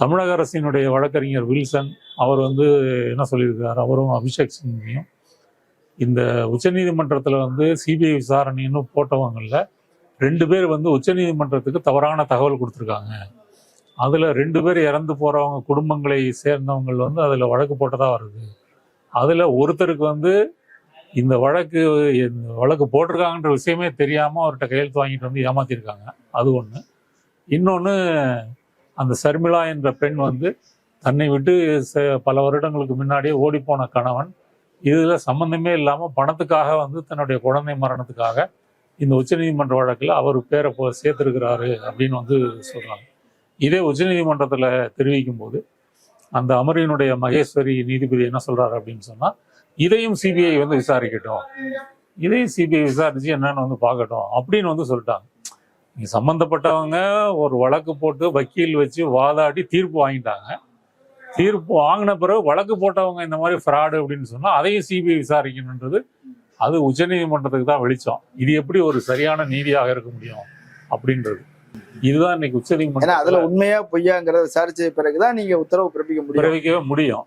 தமிழக அரசினுடைய வழக்கறிஞர் வில்சன் அவர் வந்து என்ன சொல்லியிருக்காரு? அவரும் அபிஷேக் சிங்கையும். இந்த உச்சநீதிமன்றத்தில் வந்து சிபிஐ விசாரணைன்னு போட்டவங்கள்ல ரெண்டு பேர் வந்து உச்சநீதிமன்றத்துக்கு தவறான தகவல் கொடுத்துருக்காங்க. அதில் ரெண்டு பேர் இறந்து போகிறவங்க குடும்பங்களை சேர்ந்தவங்க வந்து அதில் வழக்கு போட்டதாக வருது. அதில் ஒருத்தருக்கு வந்து இந்த வழக்கு வழக்கு போட்டிருக்காங்கன்ற விஷயமே தெரியாமல் அவர்கிட்ட கையெழுத்து வாங்கிட்டு வந்து ஏமாத்திருக்காங்க. அது ஒன்று இன்னொன்று அந்த சர்மிளா என்ற பெண் வந்து தன்னை விட்டு ச- பல வருடங்களுக்கு முன்னாடியே ஓடிப்போன கணவன். இதில் சம்மந்தமே இல்லாமல் பணத்துக்காக வந்து தன்னுடைய குழந்தை மரணத்துக்காக இந்த உச்சநீதிமன்ற வழக்கில் அவர் பேரை போ சேர்த்துருக்கிறாரு அப்படின்னு வந்து சொல்கிறாங்க இதே உச்சநீதிமன்றத்தில் தெரிவிக்கும் போது அந்த அமரியினுடைய மகேஸ்வரி நீதிபதி என்ன சொல்றாரு அப்படின்னு சொன்னால் இதையும் சிபிஐ வந்து விசாரிக்கட்டும். இதையும் சிபிஐ விசாரிச்சு என்னன்னு வந்து பார்க்கட்டும் அப்படின்னு வந்து சொல்லிட்டாங்க. இங்க சம்பந்தப்பட்டவங்க ஒரு வழக்கு போட்டு வக்கீல் வச்சு வாதாடி தீர்ப்பு வாங்கிட்டாங்க. தீர்ப்பு வாங்கின பிறகு வழக்கு போட்டவங்க இந்த மாதிரி ஃப்ராடு அப்படின்னு சொன்னா அதையும் சிபிஐ விசாரிக்கணுன்றது அது உச்சநீதிமன்றத்துக்கு தான் வெளிச்சம். இது எப்படி ஒரு சரியான நீதியாக இருக்க முடியும் அப்படின்றது. இதுதான் இன்னைக்கு ஏன்னா அதுல உச்சநீதிமன்றம் உண்மையா பொய்யாங்கிறத விசாரிச்ச பிறகுதான் நீங்க உத்தரவு பிறப்பிக்க முடியும். பிறப்பிக்கவே முடியும்.